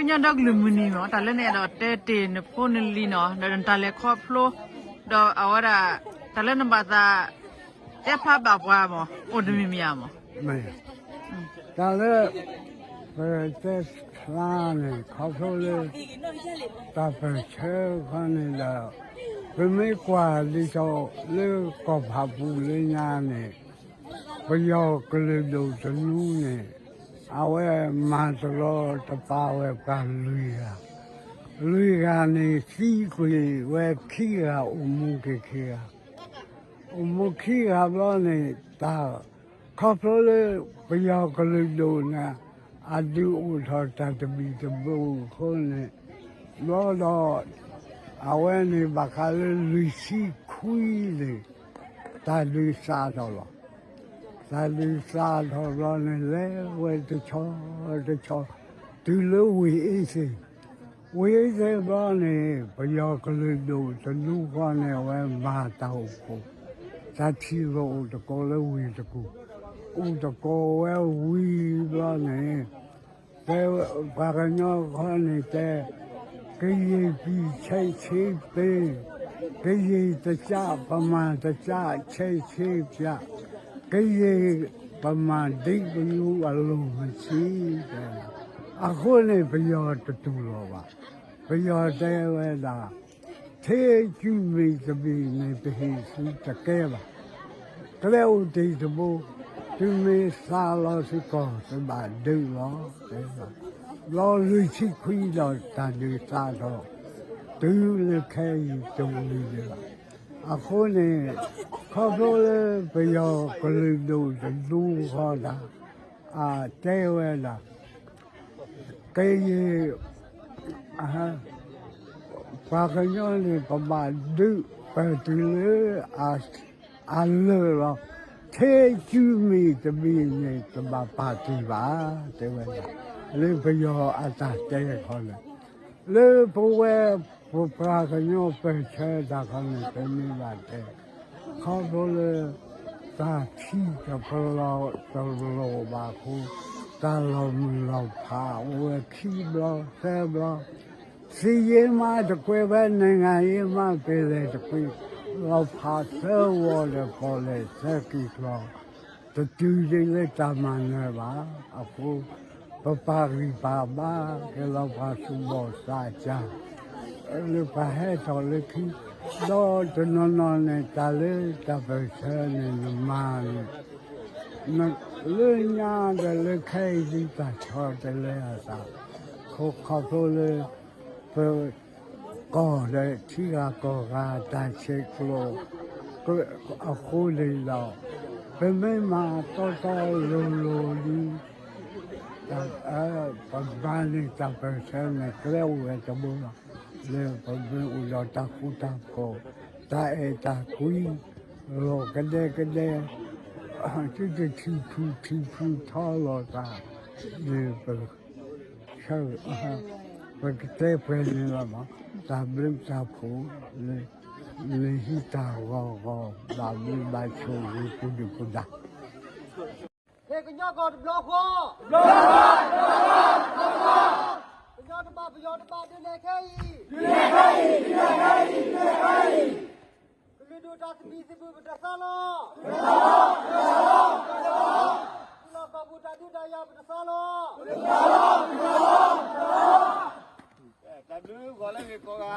ကညတော့လူမနီနော်တလည်းနဲ့တော့တဲတေနဖိုနလီနော်တလည်းခေါဖလိုတော့အဝရတလည်းနဘာသာတဲဖပါပွားမောအိုဒမီမီယာမောမေတလည်းဘယ်တက်ခလာနေခေါဖလိုလေတာဖန်ချေခနေလာဘယ်မေကွာလီချောလေကောဖဘူးလေညာနေဘယောကလေးတို့သနူးနေ အဝဲမန်စလောတပါဝဲကလူရလူရနေစီခွေဝဲခိရာဥမှုခေခေရာဥမှုခိရာဘောနေတာခပ်လို့လေဘယောက်ကလေးလို့နာအဒီဥထောတတမီတဘူခုံးနေလောတော့အဝဲနေဘခါလေးလူစီခွေလေတာလူစားတော့ သာလူစာတော်တော်နဲ့လဲဝဲတချောတချောဒီလိုဝီအေးစေဝီအေးစေပါနေဘယောကလေးတို့သလူကနဲ့ဝဲမာတော့ကိုဇာတိရောတကောလဲဝီတကူဥတကောဝဲဝီပါနေဘဲဘာကညောခနေတဲ့ကရင်ပြီးချိတ်ချိတ်ပေးကရင်တကြပမာတကြချိတ်ချိတ်ပြ ကြေးပမာဒိတ်ဘူးအလုံးမရှိတယ်အခုလည်းဘယောတူလို့ပါဘယောတဲဝဲလာသေကျူမိသဘီနေပိစုတကဲပါကလေးဦးတေတဘူသူမေစာလို့စကောစပါဒူလို့တဲ့လောလူချီခွီတော့တန်လူစားတော့သူလည်းခဲယူတုံးလေးရအခုလည်း ခေါ်လို့လည်းဘယောကလေးတို့လူဟောတာအာတဲဝဲလာကဲရေအာဘာကညောလေပမာဒုပတူလေအာအလောလောထေကျူမီတမီနေတမပါတိပါတဲ့ဝဲလေဘယောအတာတဲခေါ်လေလေဘဝဲဘဘာကညောပဲချဲတာခေါ်နေတမီပါတဲ့ခေါ်လို့လေတာချီကဖလောတော်လောပါခုတာလောမလောဖာဝဲခီဘလောဆဲဘလောစီရင်မတကွယ်ပဲနိုင်ငံရေးမပေးလေတကွေလောဖာဆဲ control ta chi ka palo ta lo ba ku ta lo mi lo pa o chi lo se lo si ye ma de kwe ba nai ga ye ma pe le de kwe lo pa se wo de ko le se ki lo de tu ye le ta ma ne ba a ku pa pa ri ba ba ke lo pa su mo sa cha le pahet en le cul. Non, non, non, non, t'as le, t'as personne, le mal. Mais le nia de le caïdi, t'as chor de le à ça. Quand quand le peut quand le tu as quand t'as chez clos. À quoi les là. Mais même à toi, toi, le loli. Pas mal, t'as personne, clé ou est-ce que bon. 那反正有老打呼打狗，打哎打呼，咯，个咧个咧，啊，这就吹吹吹吹，掏咯噻，那个，是啊，我个再不那个嘛，再不就再呼，那那气打咯咯，那没买吹吹吹的了。来个摇滚摇滚。 ညောတပါဘယောတပါ